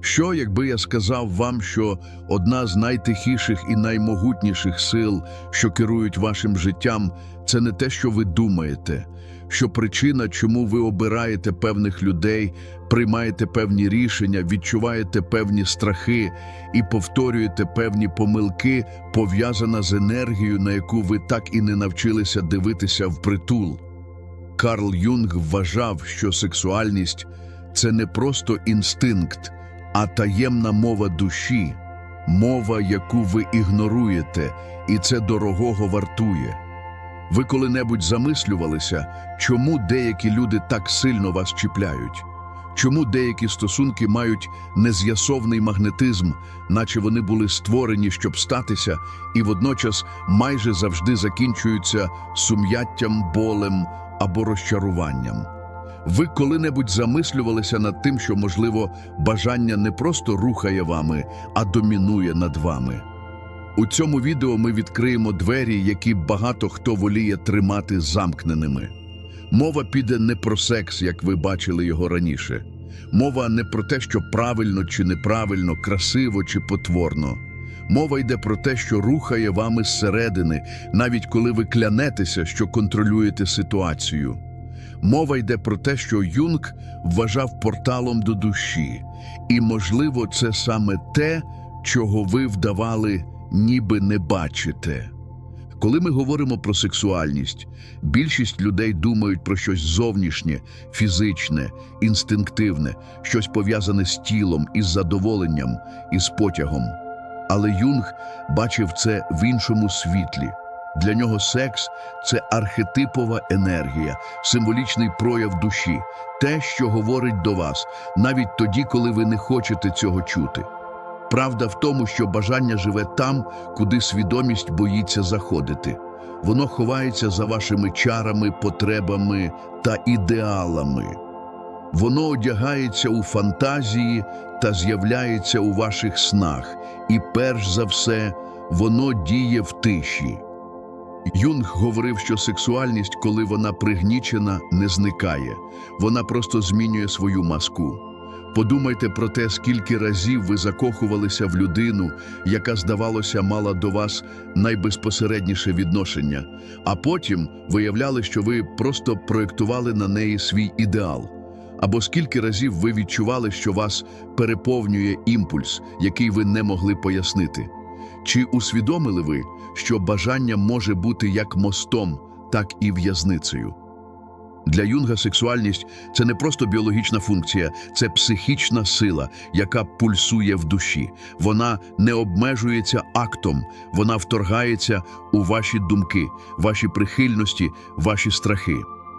Що, якби я сказав вам, що одна з найтихіших і наймогутніших сил, що керують вашим життям, це не те, що ви думаєте, що причина, чому ви обираєте певних людей, приймаєте певні рішення, відчуваєте певні страхи і повторюєте певні помилки, пов'язана з енергією, на яку ви так і не навчилися дивитися впритул. Карл Юнг вважав, що сексуальність це не просто інстинкт, а таємна мова душі, мова, яку ви ігноруєте, і це дорогого вартує. Ви коли-небудь замислювалися, чому деякі люди так сильно вас чіпляють? Чому деякі стосунки мають нез'ясовний магнетизм, наче вони були створені, щоб статися, і водночас майже завжди закінчуються сум'яттям, болем або розчаруванням? Ви коли-небудь замислювалися над тим, що, можливо, бажання не просто рухає вами, а домінує над вами? У цьому відео ми відкриємо двері, які багато хто воліє тримати замкненими. Мова піде не про секс, як ви бачили його раніше. Мова не про те, що правильно чи неправильно, красиво чи потворно. Мова йде про те, що рухає вами зсередини, навіть коли ви клянетеся, що контролюєте ситуацію. Мова йде про те, що Юнг вважав порталом до душі, і, можливо, це саме те, чого ви вдавали, ніби не бачите. Коли ми говоримо про сексуальність, більшість людей думають про щось зовнішнє, фізичне, інстинктивне, щось пов'язане з тілом, із задоволенням, із потягом. Але Юнг бачив це в іншому світлі. Для нього секс це архетипова енергія, символічний прояв душі, те, що говорить до вас, навіть тоді, коли ви не хочете цього чути. Правда в тому, що бажання живе там, куди свідомість боїться заходити. Воно ховається за вашими чарами, потребами та ідеалами. Воно одягається у фантазії та з'являється у ваших снах, і перш за все, воно діє в тиші. Юнг говорив, що сексуальність, коли вона пригнічена, не зникає. Вона просто змінює свою маску. Подумайте про те, скільки разів ви закохувалися в людину, яка, здавалося, мала до вас найбезпосередніше відношення, а потім виявляли, що ви просто проєктували на неї свій ідеал. Або скільки разів ви відчували, що вас переповнює імпульс, який ви не могли пояснити. Чи усвідомили ви, що бажання може бути як мостом, так і в'язницею? Для Юнга сексуальність це не просто біологічна функція, це психічна сила, яка пульсує в душі. Вона не обмежується актом, вона вторгається у ваші думки, ваші прихильності, ваші страхи.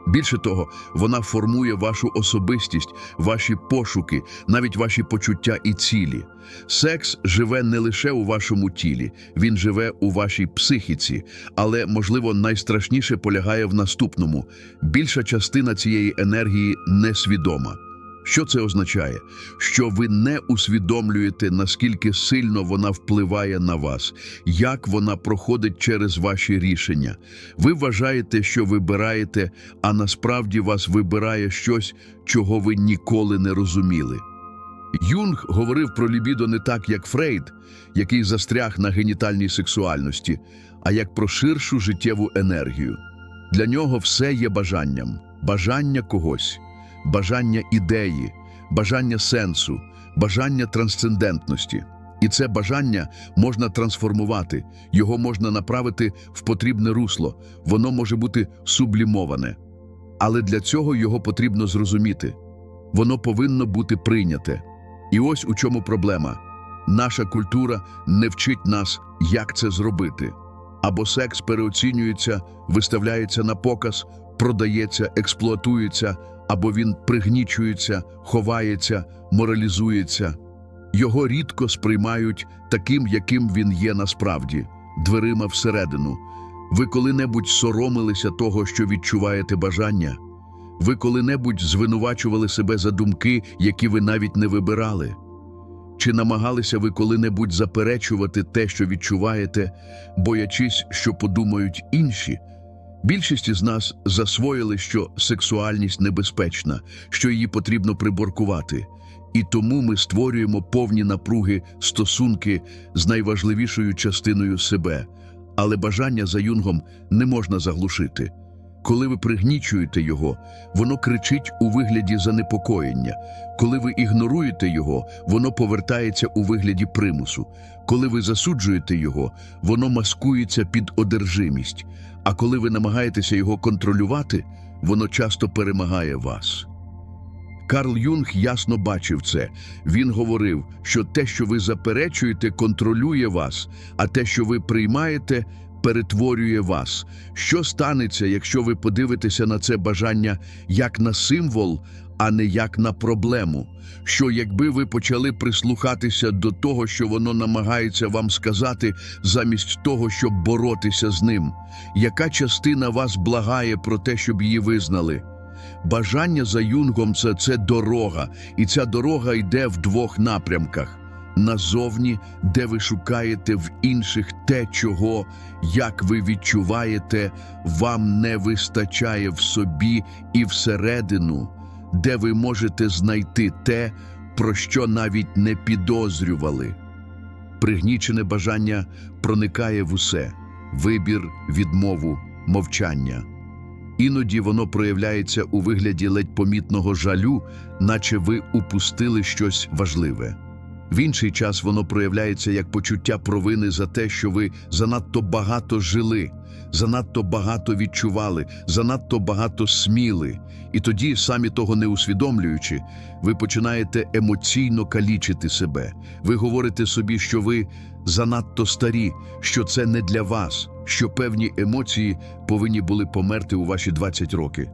Більше того, вона формує вашу особистість, ваші пошуки, навіть ваші почуття і цілі. Секс живе не лише у вашому тілі, він живе у вашій психіці, але, можливо, найстрашніше полягає в наступному: більша частина цієї енергії несвідома. Що це означає? Що ви не усвідомлюєте, наскільки сильно вона впливає на вас, як вона проходить через ваші рішення. Ви вважаєте, що вибираєте, а насправді вас вибирає щось, чого ви ніколи не розуміли. Юнг говорив про лібідо не так, як Фрейд, який застряг на генітальній сексуальності, а як про ширшу життєву енергію. Для нього все є бажанням, бажання когось, бажання ідеї, бажання сенсу, бажання трансцендентності. І це бажання можна трансформувати, його можна направити в потрібне русло, воно може бути сублімоване. Але для цього його потрібно зрозуміти. Воно повинно бути прийняте. І ось у чому проблема. Наша культура не вчить нас, як це зробити. Або секс переоцінюється, виставляється на показ, продається, експлуатується, або він пригнічується, ховається, моралізується. Його рідко сприймають таким, яким він є насправді, дверима всередину. Ви коли-небудь соромилися того, що відчуваєте бажання? Ви коли-небудь звинувачували себе за думки, які ви навіть не вибирали? Чи намагалися ви коли-небудь заперечувати те, що відчуваєте, боячись, що подумають інші? Більшість із нас засвоїли, що сексуальність небезпечна, що її потрібно приборкувати. І тому ми створюємо повні напруги стосунки з найважливішою частиною себе. Але бажання за юнгом не можна заглушити. Коли ви пригнічуєте його, воно кричить у вигляді занепокоєння. Коли ви ігноруєте його, воно повертається у вигляді примусу. Коли ви засуджуєте його, воно маскується під одержимість. А коли ви намагаєтеся його контролювати, воно часто перемагає вас. Карл Юнг ясно бачив це. Він говорив, що те, що ви заперечуєте, контролює вас, а те, що ви приймаєте, перетворює вас. Що станеться, якщо ви подивитеся на це бажання як на символ, а не як на проблему? Що якби ви почали прислухатися до того, що воно намагається вам сказати, замість того, щоб боротися з ним? Яка частина вас благає про те, щоб її визнали? Бажання за юнгом це, це дорога, і ця дорога йде в двох напрямках: назовні, де ви шукаєте в інших те, чого, як ви відчуваєте, вам не вистачає в собі і всередину, де ви можете знайти те, про що навіть не підозрювали. Пригнічене бажання проникає в усе вибір, відмову, мовчання. Іноді воно проявляється у вигляді ледь помітного жалю, наче ви упустили щось важливе. В інший час воно проявляється як почуття провини за те, що ви занадто багато жили, занадто багато відчували, занадто багато сміли. І тоді, самі того не усвідомлюючи, ви починаєте емоційно калічити себе. Ви говорите собі, що ви занадто старі, що це не для вас, що певні емоції повинні були померти у ваші 20 років.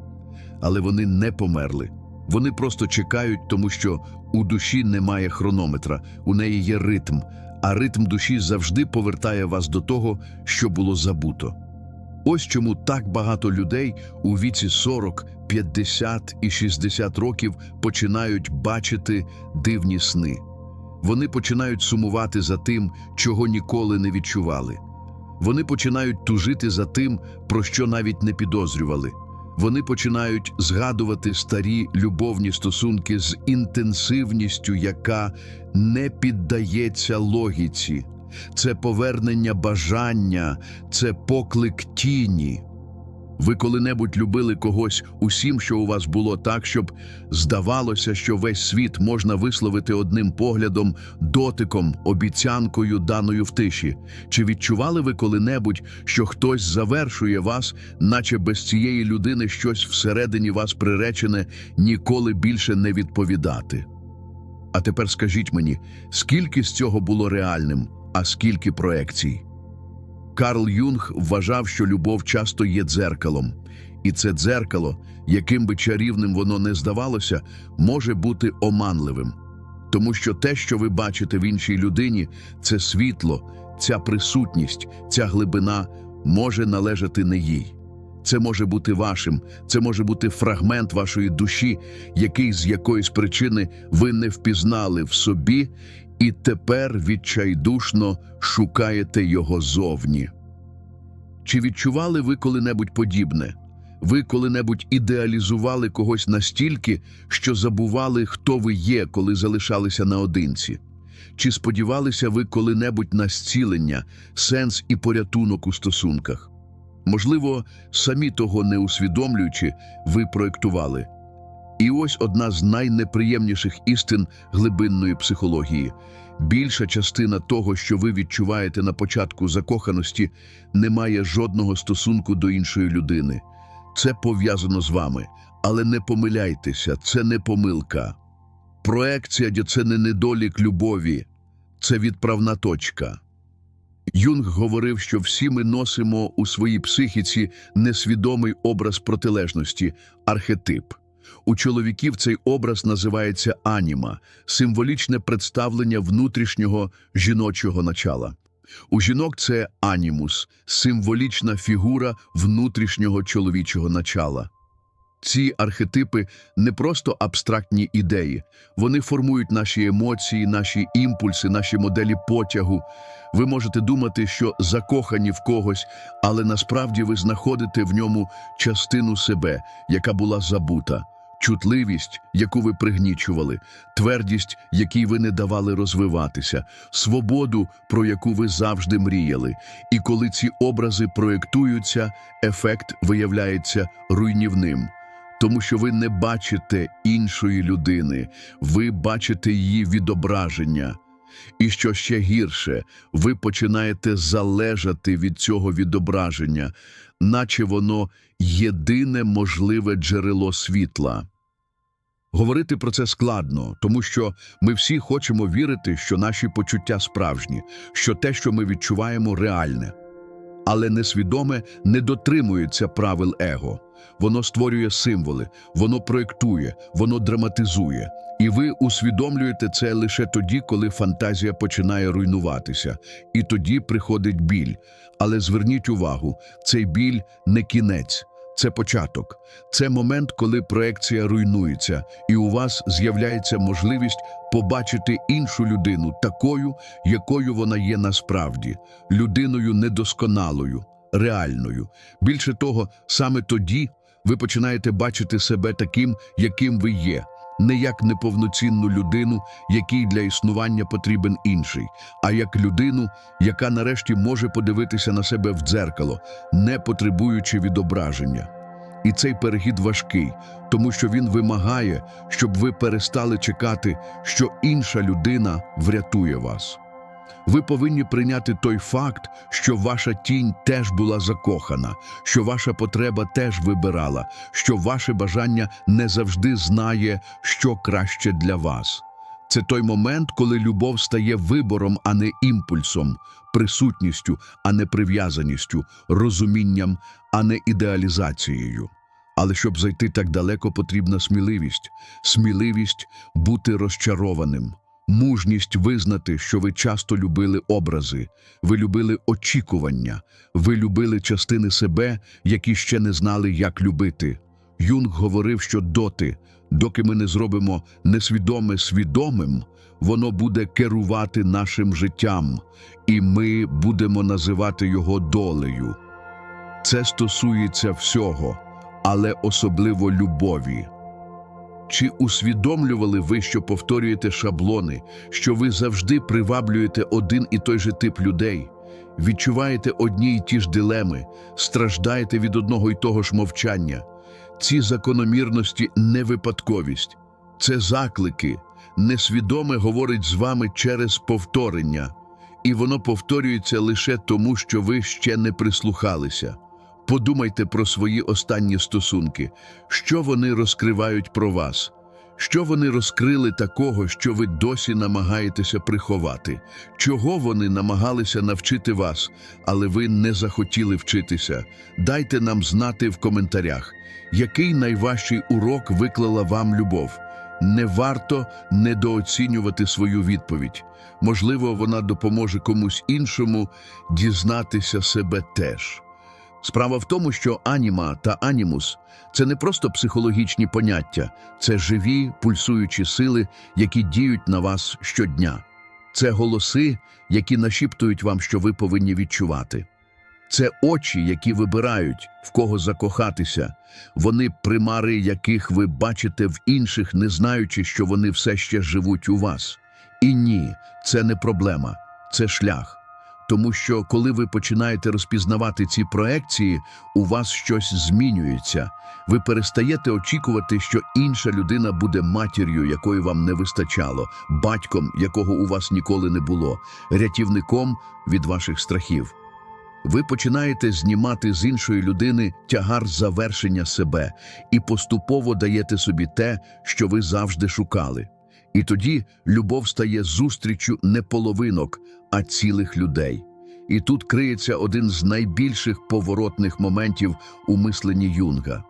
Але вони не померли. Вони просто чекають, тому що у душі немає хронометра, у неї є ритм, а ритм душі завжди повертає вас до того, що було забуто. Ось чому так багато людей у віці 40, 50 і 60 років починають бачити дивні сни. Вони починають сумувати за тим, чого ніколи не відчували. Вони починають тужити за тим, про що навіть не підозрювали. Вони починають згадувати старі любовні стосунки з інтенсивністю, яка не піддається логіці. Це повернення бажання, це поклик тіні. Ви коли-небудь любили когось усім, що у вас було так, щоб здавалося, що весь світ можна висловити одним поглядом, дотиком, обіцянкою, даною в тиші. Чи відчували ви коли-небудь, що хтось завершує вас, наче без цієї людини щось всередині вас приречене ніколи більше не відповідати? А тепер скажіть мені, скільки з цього було реальним, а скільки проекцій? Карл Юнг вважав, що любов часто є дзеркалом, і це дзеркало, яким би чарівним воно не здавалося, може бути оманливим. Тому що те, що ви бачите в іншій людині, це світло, ця присутність, ця глибина може належати не їй. Це може бути вашим, це може бути фрагмент вашої душі, який з якоїсь причини ви не впізнали в собі, і тепер відчайдушно шукаєте його зовні. Чи відчували ви коли-небудь подібне? Ви коли-небудь ідеалізували когось настільки, що забували, хто ви є, коли залишалися наодинці? Чи сподівалися ви коли-небудь на зцілення, сенс і порятунок у стосунках? Можливо, самі того не усвідомлюючи, ви проєктували. І ось одна з найнеприємніших істин глибинної психології. Більша частина того, що ви відчуваєте на початку закоханості, не має жодного стосунку до іншої людини. Це пов'язано з вами, але не помиляйтеся, це не помилка. Проекція – це не недолік любові, це відправна точка. Юнг говорив, що всі ми носимо у своїй психіці несвідомий образ протилежності архетип. У чоловіків цей образ називається аніма символічне представлення внутрішнього жіночого начала. У жінок це анімус символічна фігура внутрішнього чоловічого начала. Ці архетипи не просто абстрактні ідеї, вони формують наші емоції, наші імпульси, наші моделі потягу. Ви можете думати, що закохані в когось, але насправді ви знаходите в ньому частину себе, яка була забута. Чутливість, яку ви пригнічували, твердість, якій ви не давали розвиватися, свободу, про яку ви завжди мріяли. І коли ці образи проєктуються, ефект виявляється руйнівним. Тому що ви не бачите іншої людини, ви бачите її відображення. І що ще гірше, ви починаєте залежати від цього відображення, наче воно єдине можливе джерело світла. Говорити про це складно, тому що ми всі хочемо вірити, що наші почуття справжні, що те, що ми відчуваємо, реальне. Але несвідоме не дотримується правил его. Воно створює символи, воно проєктує, воно драматизує. І ви усвідомлюєте це лише тоді, коли фантазія починає руйнуватися. І тоді приходить біль. Але зверніть увагу, цей біль не кінець, це початок. Це момент, коли проекція руйнується, і у вас з'являється можливість побачити іншу людину такою, якою вона є насправді, людиною недосконалою, реальною. Більше того, саме тоді ви починаєте бачити себе таким, яким ви є, не як неповноцінну людину, якій для існування потрібен інший, а як людину, яка нарешті може подивитися на себе в дзеркало, не потребуючи відображення. І цей перехід важкий, тому що він вимагає, щоб ви перестали чекати, що інша людина врятує вас. Ви повинні прийняти той факт, що ваша тінь теж була закохана, що ваша потреба теж вибирала, що ваше бажання не завжди знає, що краще для вас. Це той момент, коли любов стає вибором, а не імпульсом, присутністю, а не прив'язаністю, розумінням, а не ідеалізацією. Але щоб зайти так далеко, потрібна сміливість, сміливість бути розчарованим, мужність визнати, що ви часто любили образи, ви любили очікування, ви любили частини себе, які ще не знали, як любити. Юнг говорив, що доти, доки ми не зробимо несвідоме свідомим, воно буде керувати нашим життям, і ми будемо називати його долею. Це стосується всього, але особливо любові. Чи усвідомлювали ви, що повторюєте шаблони, що ви завжди приваблюєте один і той же тип людей, відчуваєте одні й ті ж дилеми, страждаєте від одного й того ж мовчання? Ці закономірності не випадковість, це заклики, несвідоме говорить з вами через повторення, і воно повторюється лише тому, що ви ще не прислухалися. Подумайте про свої останні стосунки, що вони розкривають про вас, що вони розкрили такого, що ви досі намагаєтеся приховати, чого вони намагалися навчити вас, але ви не захотіли вчитися. Дайте нам знати в коментарях, який найважчий урок виклала вам любов. Не варто недооцінювати свою відповідь. Можливо, вона допоможе комусь іншому дізнатися себе теж. Справа в тому, що аніма та анімус це не просто психологічні поняття, це живі пульсуючі сили, які діють на вас щодня. Це голоси, які нашіптують вам, що ви повинні відчувати. Це очі, які вибирають, в кого закохатися. Вони примари, яких ви бачите в інших, не знаючи, що вони все ще живуть у вас. І ні, це не проблема, це шлях. Тому що коли ви починаєте розпізнавати ці проекції, у вас щось змінюється. Ви перестаєте очікувати, що інша людина буде матір'ю, якої вам не вистачало, батьком, якого у вас ніколи не було, рятівником від ваших страхів. Ви починаєте знімати з іншої людини тягар завершення себе і поступово даєте собі те, що ви завжди шукали. І тоді любов стає зустрічю не половинок, а цілих людей. І тут криється один з найбільших поворотних моментів у мисленні Юнга.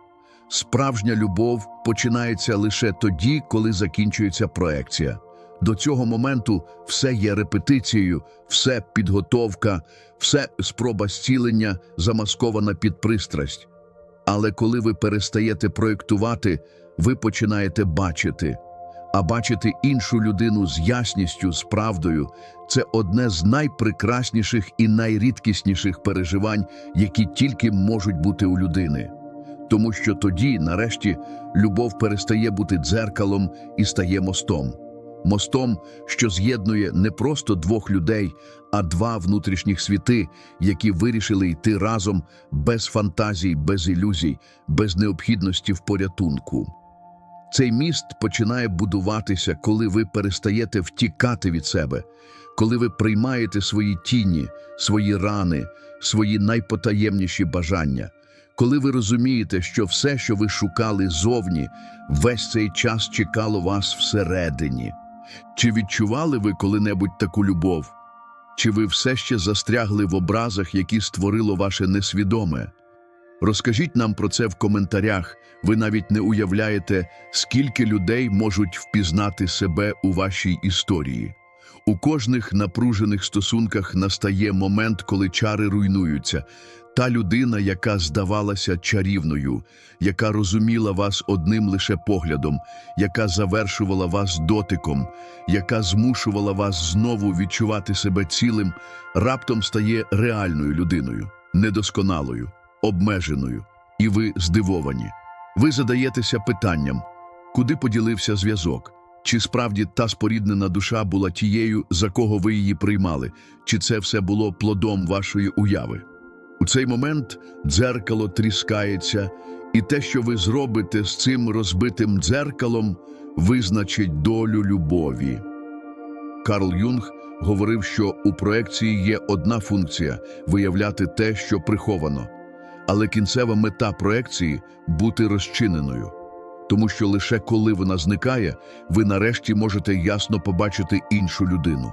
Справжня любов починається лише тоді, коли закінчується проекція. До цього моменту все є репетицією, все підготовка, все спроба зцілення, замаскована під пристрасть. Але коли ви перестаєте проєктувати, ви починаєте бачити. А бачити іншу людину з ясністю, з правдою це одне з найпрекрасніших і найрідкісніших переживань, які тільки можуть бути у людини. Тому що тоді, нарешті, любов перестає бути дзеркалом і стає мостом. Мостом, що з'єднує не просто двох людей, а два внутрішніх світи, які вирішили йти разом без фантазій, без ілюзій, без необхідності в порятунку. Цей міст починає будуватися, коли ви перестаєте втікати від себе, коли ви приймаєте свої тіні, свої рани, свої найпотаємніші бажання, коли ви розумієте, що все, що ви шукали зовні, весь цей час чекало вас всередині. Чи відчували ви коли-небудь таку любов? Чи ви все ще застрягли в образах, які створило ваше несвідоме? Розкажіть нам про це в коментарях. Ви навіть не уявляєте, скільки людей можуть впізнати себе у вашій історії. У кожних напружених стосунках настає момент, коли чари руйнуються. Та людина, яка здавалася чарівною, яка розуміла вас одним лише поглядом, яка завершувала вас дотиком, яка змушувала вас знову відчувати себе цілим, раптом стає реальною людиною, недосконалою, обмеженою, і ви здивовані. Ви задаєтеся питанням, куди поділився зв'язок? Чи справді та споріднена душа була тією, за кого ви її приймали, чи це все було плодом вашої уяви? У цей момент дзеркало тріскається, і те, що ви зробите з цим розбитим дзеркалом, визначить долю любові. Карл Юнг говорив, що у проекції є одна функція виявляти те, що приховано, але кінцева мета проекції бути розчиненою. Тому що лише коли вона зникає, ви нарешті можете ясно побачити іншу людину.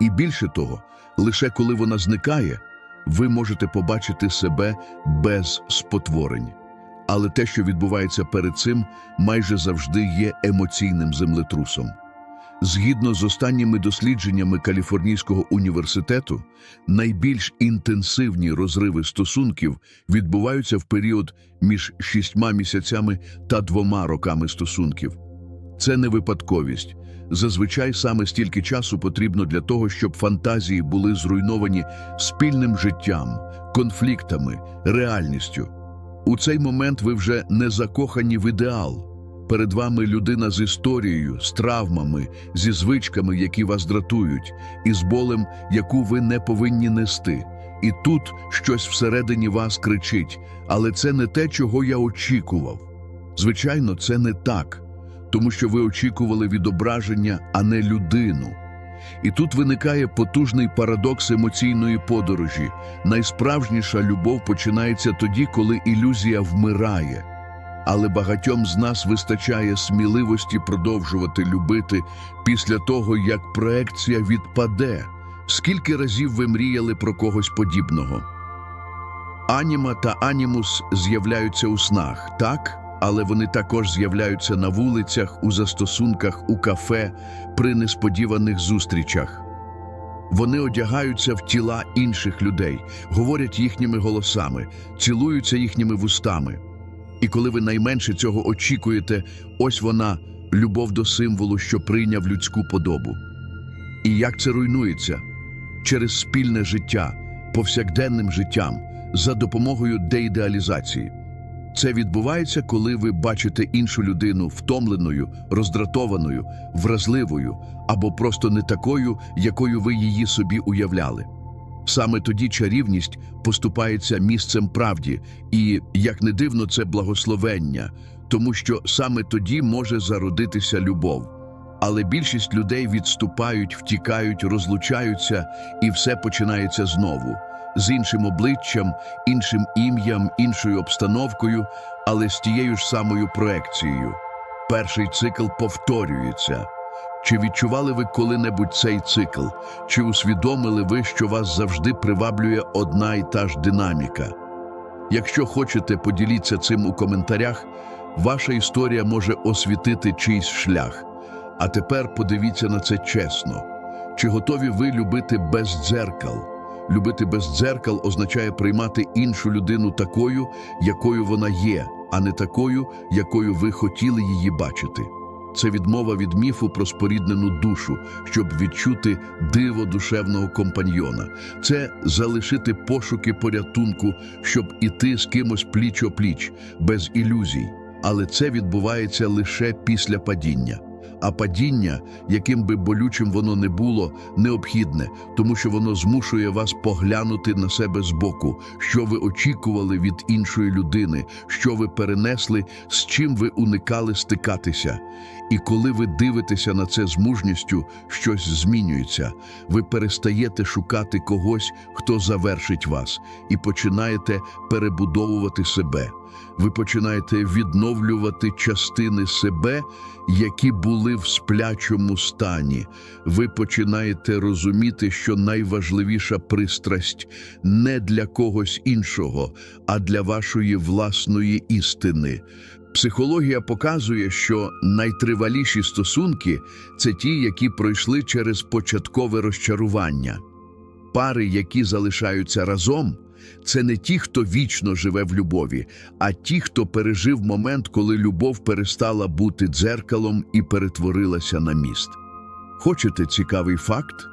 І більше того, лише коли вона зникає, ви можете побачити себе без спотворень. Але те, що відбувається перед цим, майже завжди є емоційним землетрусом. Згідно з останніми дослідженнями Каліфорнійського університету, найбільш інтенсивні розриви стосунків відбуваються в період між шістьма місяцями та двома роками стосунків. Це не випадковість. Зазвичай саме стільки часу потрібно для того, щоб фантазії були зруйновані спільним життям, конфліктами, реальністю. У цей момент ви вже не закохані в ідеал. Перед вами людина з історією, з травмами, зі звичками, які вас дратують, і з болем, яку ви не повинні нести. І тут щось всередині вас кричить, але це не те, чого я очікував. Звичайно, це не так, тому що ви очікували відображення, а не людину. І тут виникає потужний парадокс емоційної подорожі. Найсправжніша любов починається тоді, коли ілюзія вмирає. Але багатьом з нас вистачає сміливості продовжувати любити після того, як проекція відпаде. Скільки разів ви мріяли про когось подібного? Аніма та анімус з'являються у снах, так? Але вони також з'являються на вулицях, у застосунках, у кафе, при несподіваних зустрічах. Вони одягаються в тіла інших людей, говорять їхніми голосами, цілуються їхніми вустами. І коли ви найменше цього очікуєте, ось вона, любов до символу, що прийняв людську подобу. І як це руйнується? Через спільне життя, повсякденним життям, за допомогою деідеалізації. Це відбувається, коли ви бачите іншу людину втомленою, роздратованою, вразливою або просто не такою, якою ви її собі уявляли. Саме тоді чарівність поступається місцем правді, і, як не дивно, це благословення, тому що саме тоді може зародитися любов. Але більшість людей відступають, втікають, розлучаються, і все починається знову з іншим обличчям, іншим ім'ям, іншою обстановкою, але з тією ж самою проекцією. Перший цикл повторюється. Чи відчували ви коли-небудь цей цикл? Чи усвідомили ви, що вас завжди приваблює одна і та ж динаміка? Якщо хочете, поділіться цим у коментарях. Ваша історія може освітити чийсь шлях. А тепер подивіться на це чесно. Чи готові ви любити без дзеркал? Любити без дзеркал означає приймати іншу людину такою, якою вона є, а не такою, якою ви хотіли її бачити. Це відмова від міфу про споріднену душу, щоб відчути диво душевного компаньйона. Це залишити пошуки порятунку, щоб іти з кимось пліч о пліч, без ілюзій. Але це відбувається лише після падіння. А падіння, яким би болючим воно не було, необхідне, тому що воно змушує вас поглянути на себе збоку, що ви очікували від іншої людини, що ви перенесли, з чим ви уникали стикатися. І коли ви дивитеся на це з мужністю, щось змінюється. Ви перестаєте шукати когось, хто завершить вас, і починаєте перебудовувати себе. Ви починаєте відновлювати частини себе, які були в сплячому стані. Ви починаєте розуміти, що найважливіша пристрасть не для когось іншого, а для вашої власної істини. Психологія показує, що найтриваліші стосунки це ті, які пройшли через початкове розчарування. Пари, які залишаються разом, це не ті, хто вічно живе в любові, а ті, хто пережив момент, коли любов перестала бути дзеркалом і перетворилася на міст. Хочете цікавий факт?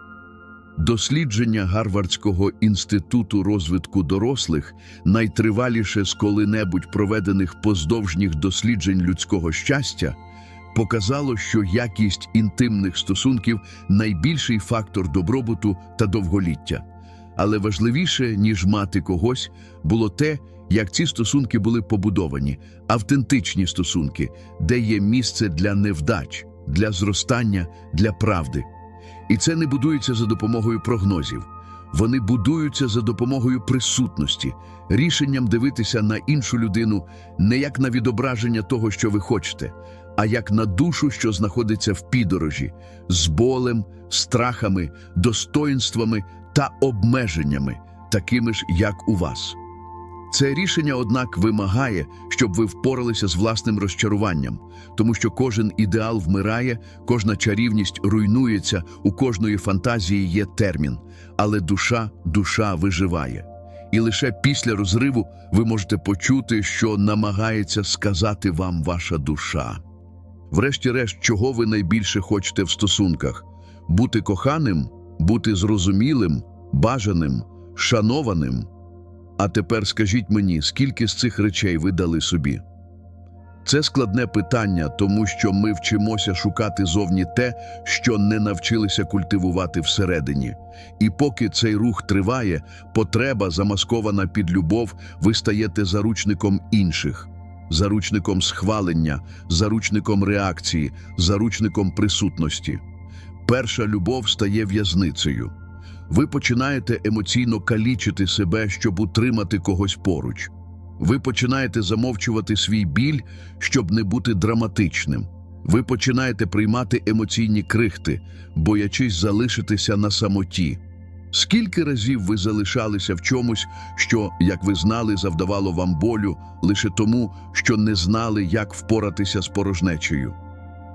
Дослідження Гарвардського інституту розвитку дорослих найтриваліше з коли-небудь проведених поздовжніх досліджень людського щастя показало, що якість інтимних стосунків найбільший фактор добробуту та довголіття. Але важливіше, ніж мати когось, було те, як ці стосунки були побудовані, автентичні стосунки, де є місце для невдач, для зростання, для правди. І це не будується за допомогою прогнозів. Вони будуються за допомогою присутності, рішенням дивитися на іншу людину не як на відображення того, що ви хочете, а як на душу, що знаходиться в підорожі, з болем, страхами, достоїнствами та обмеженнями, такими ж, як у вас. Це рішення, однак, вимагає, щоб ви впоралися з власним розчаруванням, тому що кожен ідеал вмирає, кожна чарівність руйнується, у кожної фантазії є термін, але душа, душа виживає. І лише після розриву ви можете почути, що намагається сказати вам ваша душа. Врешті-решт, чого ви найбільше хочете в стосунках: бути коханим, бути зрозумілим, бажаним, шанованим. А тепер скажіть мені, скільки з цих речей ви дали собі? Це складне питання, тому що ми вчимося шукати зовні те, що не навчилися культивувати всередині. І поки цей рух триває, потреба, замаскована під любов, ви стаєте заручником інших, заручником схвалення, заручником реакції, заручником присутності. Перша любов стає в'язницею. Ви починаєте емоційно калічити себе, щоб утримати когось поруч. Ви починаєте замовчувати свій біль, щоб не бути драматичним. Ви починаєте приймати емоційні крихти, боячись залишитися на самоті. Скільки разів ви залишалися в чомусь, що, як ви знали, завдавало вам болю лише тому, що не знали, як впоратися з порожнечею?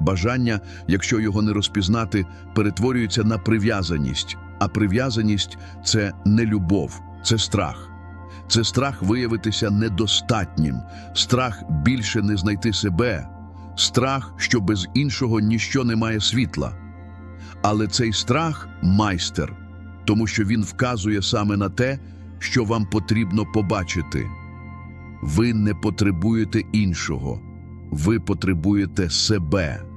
Бажання, якщо його не розпізнати, перетворюється на прив'язаність, а прив'язаність це не любов, це страх. Це страх виявитися недостатнім, страх більше не знайти себе, страх, що без іншого ніщо не має світла. Але цей страх майстер, тому що він вказує саме на те, що вам потрібно побачити. Ви не потребуєте іншого, ви потребуєте себе.